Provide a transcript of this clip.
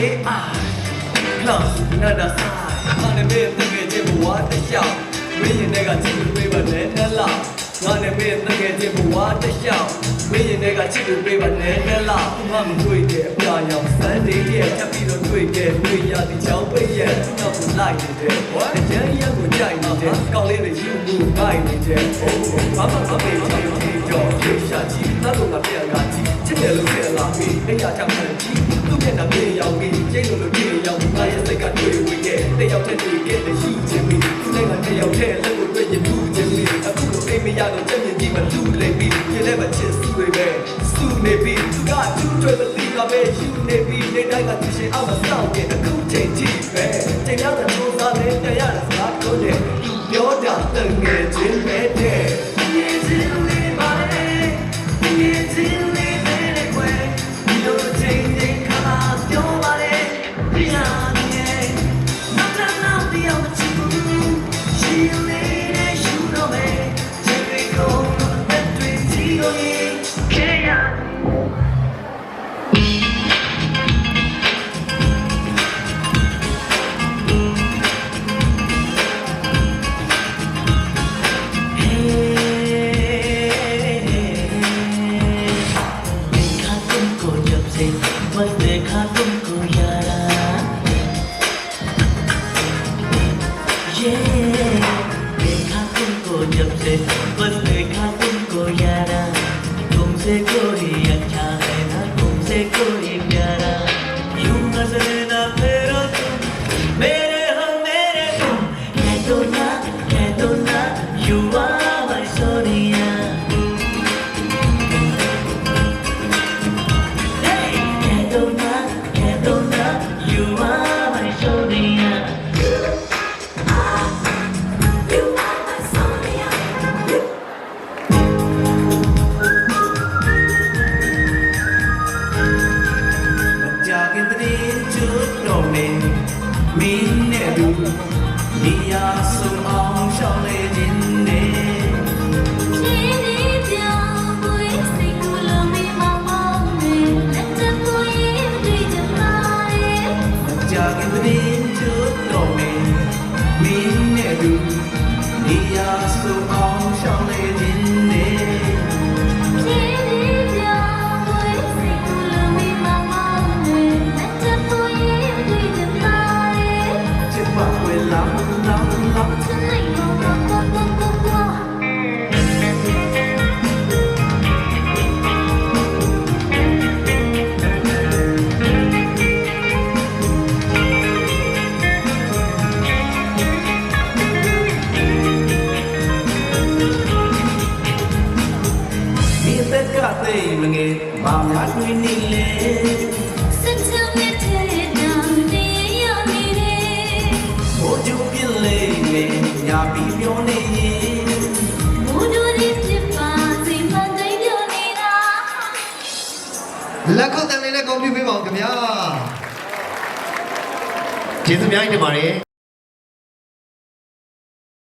AI Plus နာဒါဆိုင်အနေနဲ့တကယ်ချင်းဘဝတစ်ယောက်ဝိညာဉ်တွေကချစ်လို့ပြပါနဲ့တလားငါနဲ့မင်းတကယ်ချင်းဘဝတစ်ယောက်ဝိညာဉ်တွေကချစ်လို့ပြပါနဲ့တလားသူမှမတွေ့တဲ့အပြာရောင် Sunday ရဲ့ချက်ပြီးတော့တွေ့ခဲ့တွေ့ရတဲ့ကြောင်းပိတ်ရဲ့သူ့နောက်ကိုလိုက်နေတယ်အရန်ရန်ကိုကြိုက်နေတယ်ကောင်းလေးတွေယူမှုပိုက်နေတယ်ဘာမှမပေးဘူး တယ်လို့ပြန်လာပြီးအိယာချောင်းမှန်ကြည့်သူ့မျက်နှာပြေရောက်ပြီးကျိတ်လို့လို့ပြေရောက်ငါရဲ့စိတ်ကတွေ့ဝင်ရဲ့တယောက်တည်းတွေ့ခဲ့တဲ့ရှိချင်ပြီးသူ့နိုင်ငံတယောက်တည်းလက်ကိုတွေ့ရင်ဘူးချင်ပြီးအခုလိုအိမ်မရတော့ချက်မြင်ကြီးမလူလိမ့်ပြီးပြတဲ့မချစ်စုတွေပဲစုနေပြီးသူကသူ့တွေမသိကပဲယူနေပြီးနေတိုင်းကသူရှင်အောင်မဆောင်ရဲ့အခုချိန်ထိပဲချိန်ရောက်တဲ့စူးစမ်းနေတရတဲ့စကားပြောတဲ့သူပြောတာတငယ်ချင်းပဲတဲ့ရေစင်းလေးပါလေ Yeah, 내가 꿈꿔 옆에 벗을 မင်းနဲ့သူဒီယာဆုံးအောင်ရှောင်းလေခြင်းနဲ့ရှင်ဒီပြောင်းပွေးစိတ်ကူလုံးမမောင်းမောင်းနဲ့လ က်ကသိမငယ်ဘာများတွေ့နေလဲ Sit down and take it down, dear, you're needed. ဘိုးကျူပြင်းလေးနဲ့ညာပြီးပြောနေရင် Mood is different, see my day, you're needed. လက်ခုပ်တန်လေးနဲ့ဂုဏ်ပြုပေးပါဦးခင်ဗျာကျေးဇူးများကြီးတင်ပါတယ်